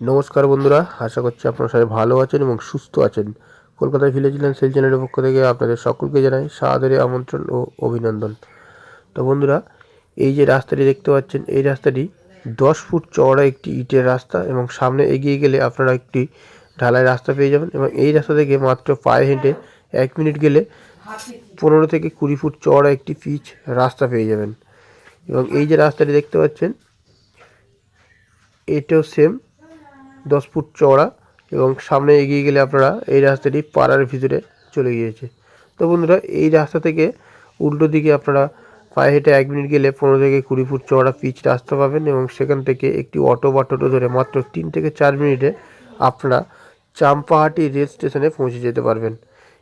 নমস্কার বন্ধুরা, আশা করছি আপনারা সবাই ভালো আছেন এবং সুস্থ আছেন। কলকাতায় ভিলেজিল্যান্ড সেল চ্যানেলের পক্ষ থেকে আপনাদের সকলকে জানাই সাদরে আমন্ত্রণ ও অভিনন্দন। তো বন্ধুরা, এই যে রাস্তাটি দেখতে পাচ্ছেন, এই রাস্তাটি দশ ফুট চওড়া একটি ইটের রাস্তা এবং সামনে এগিয়ে গেলে আপনারা একটি ঢালাই রাস্তা পেয়ে যাবেন এবং এই রাস্তা থেকে মাত্র পায়ে হেঁটে এক মিনিট গেলে পনেরো থেকে কুড়ি ফুট চওড়া একটি পিচ রাস্তা পেয়ে যাবেন। এবং এই যে রাস্তাটি দেখতে পাচ্ছেন, এটাও সেম দশ ফুট চওড়া এবং সামনে এগিয়ে গেলে আপনারা এই রাস্তাটি পাড়ার ভিতরে চলে গিয়েছে। তো বন্ধুরা, এই রাস্তা থেকে উল্টো দিকে আপনারা পায়ে হেঁটে এক মিনিট গেলে পনেরো থেকে কুড়ি ফুট চওড়া পিচ রাস্তা পাবেন এবং সেখান থেকে একটি অটো বা টোটো ধরে মাত্র তিন থেকে চার মিনিটে আপনারা চাম্পাহাটি রেল স্টেশনে পৌঁছে যেতে পারবেন।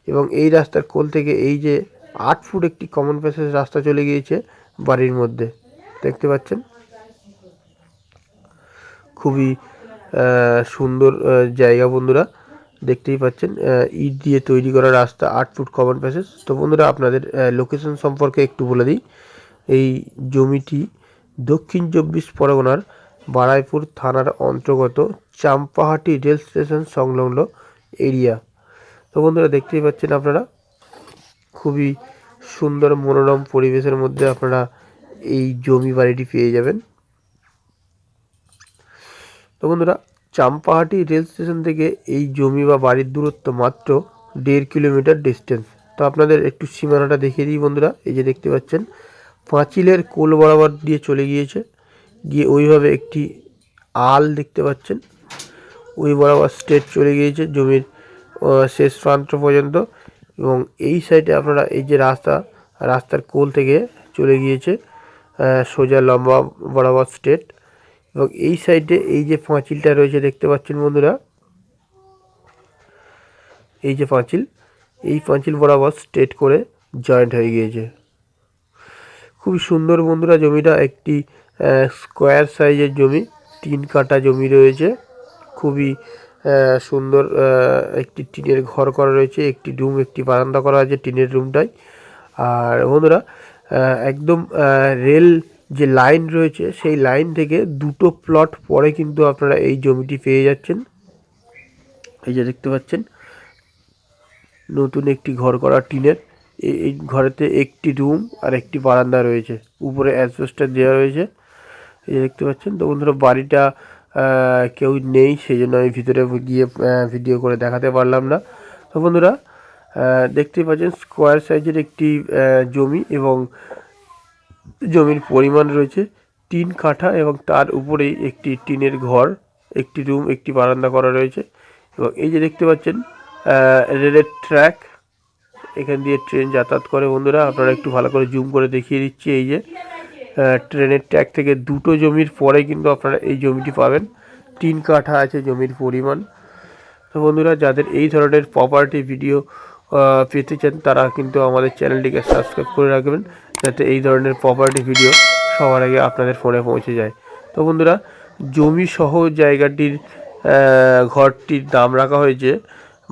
এবং এই রাস্তার কোল থেকে এই যে আট ফুট একটি কমন প্যাসেজ রাস্তা চলে গিয়েছে বাড়ির মধ্যে। দেখতে পাচ্ছেন? খুবই সুন্দর জায়গা বন্ধুরা, দেখতেই পাচ্ছেন। ইট দিয়ে তৈরি করা রাস্তা, আট ফুট কমন প্যাসেজ তো বন্ধুরা, আপনাদের লোকেশন সম্পর্কে একটু বলে দিই। এই জমিটি দক্ষিণ চব্বিশ পরগনার বারাইপুর থানার অন্তর্গত চাম্পাহাটি রেল স্টেশন সংলগ্ন এরিয়া। তো বন্ধুরা, দেখতেই পাচ্ছেন আপনারা, খুবই সুন্দর মনোরম পরিবেশের মধ্যে আপনারা এই জমি বাড়িটি পেয়ে যাবেন। তো বন্ধুরা চাম্পাহাটি রেল স্টেশন থেকে এই জমি বা বাড়ির দূরত্ব মাত্র দেড় কিলোমিটার ডিস্টেন্স তো আপনাদের একটু সীমানাটা দেখিয়ে দিই বন্ধুরা, এই যে দেখতে পাচ্ছেন, পাঁচিলের কোল বরাবর দিয়ে চলে গিয়েছে। গিয়ে ওইভাবে একটি আল দেখতে পাচ্ছেন। ওই বরাবর স্ট্রেট চলে গিয়েছে জমির শেষ প্রান্ত পর্যন্ত। এবং এই সাইডে আপনারা এই যে রাস্তা, রাস্তার কোল থেকে চলে গিয়েছে সোজা লম্বা বরাবর স্ট্রেট এবং এই সাইডে এই যে পাঁচিলটা রয়েছে, দেখতে পাচ্ছেন বন্ধুরা? এই যে পাঁচিল, এই পাঁচিল বরাবর স্ট্রেট করে জয়েন্ট হয়ে গিয়েছে। খুবই সুন্দর বন্ধুরা জমিটা, একটি স্কোয়ার সাইজের জমি, তিন কাটা জমি রয়েছে। খুবই সুন্দর একটি টিনের ঘর করা রয়েছে, একটি রুম একটি বারান্দা করা আছে টিনের রুমটাই আর বন্ধুরা একদম রেল যে লাইন রয়েছে সেই লাইন থেকে দুটো প্লট পরে কিন্তু আপনারা এই জমিটি পেয়ে যাচ্ছেন। এই যে দেখতে পাচ্ছেন নতুন একটি ঘর করা টিনের। এই ঘরেতে একটি রুম আর একটি বারান্দা রয়েছে। উপরে অ্যাসবেস্টার দেওয়া রয়েছে। এই যে দেখতে পাচ্ছেন তো বন্ধুরা বাড়িটা কেউ নেই সেই জন্য আমি ভিতরে গিয়ে ভিডিও করে দেখাতে পারলাম না। তো বন্ধুরা আহ, দেখতেই পাচ্ছেন স্কোয়ার সাইজের একটি জমি এবং জমির পরিমাণ রয়েছে তিন কাঠা এবং তার উপরেই একটি টিনের ঘর, একটি রুম, একটি বারান্দা করা রয়েছে এবং এই যে দেখতে পাচ্ছেন রেলের ট্র্যাক, এখান দিয়ে ট্রেন যাতায়াত করে। বন্ধুরা, আপনারা একটু ভালো করে জুম করে দেখিয়ে দিচ্ছি এই যে ট্রেনের ট্র্যাক থেকে দুটো জমির পরে কিন্তু আপনারা এই জমিটি পাবেন। তিন কাঠা আছে জমির পরিমাণ। তো বন্ধুরা, যাদের এই ধরনের প্রপার্টি ভিডিও পেতে চান তারা কিন্তু আমাদের চ্যানেলটিকে সাবস্ক্রাইব করে রাখবেন, যাতে এই ধরনের প্রপার্টি ভিডিও সবার আগে আপনাদের ফোনে পৌঁছে যায়। তো বন্ধুরা, জমি সহ জায়গাটির ঘরটির দাম রাখা হয়েছে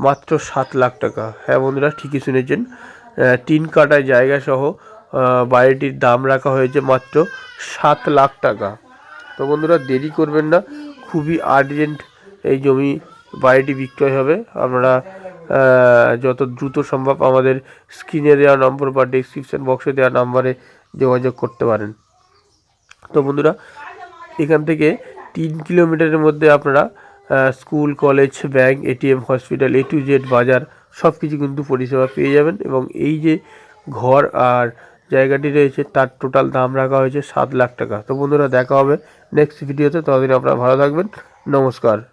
মাত্র সাত লাখ টাকা। হ্যাঁ বন্ধুরা, ঠিকই শুনেছেন। তিন কাটা জায়গা সহ বাড়িটির দাম রাখা হয়েছে মাত্র সাত লাখ টাকা। তো বন্ধুরা, দেরি করবেন না, খুবই আর্জেন্ট এই জমি বাড়িটি বিক্রয় হবে। আপনারা যত দ্রুত সম্ভব আমাদের স্ক্রিনে দেওয়া নম্বর বা ডিসক্রিপশন বক্সে দেওয়া নাম্বারে যোগাযোগ করতে পারেন। তো বন্ধুরা, এখান থেকে তিন কিলোমিটারের মধ্যে আপনারা school college bank ATM hospital A to Z বাজার সব কিছু কিন্তু পরিষেবা পেয়ে যাবেন এবং এই যে ঘর আর জায়গাটি রয়েছে, তার টোটাল দাম রাখা হয়েছে সাত লাখ টাকা। তো বন্ধুরা, দেখা হবে নেক্সট ভিডিওতে ততদিন আপনারা ভালো থাকবেন। নমস্কার।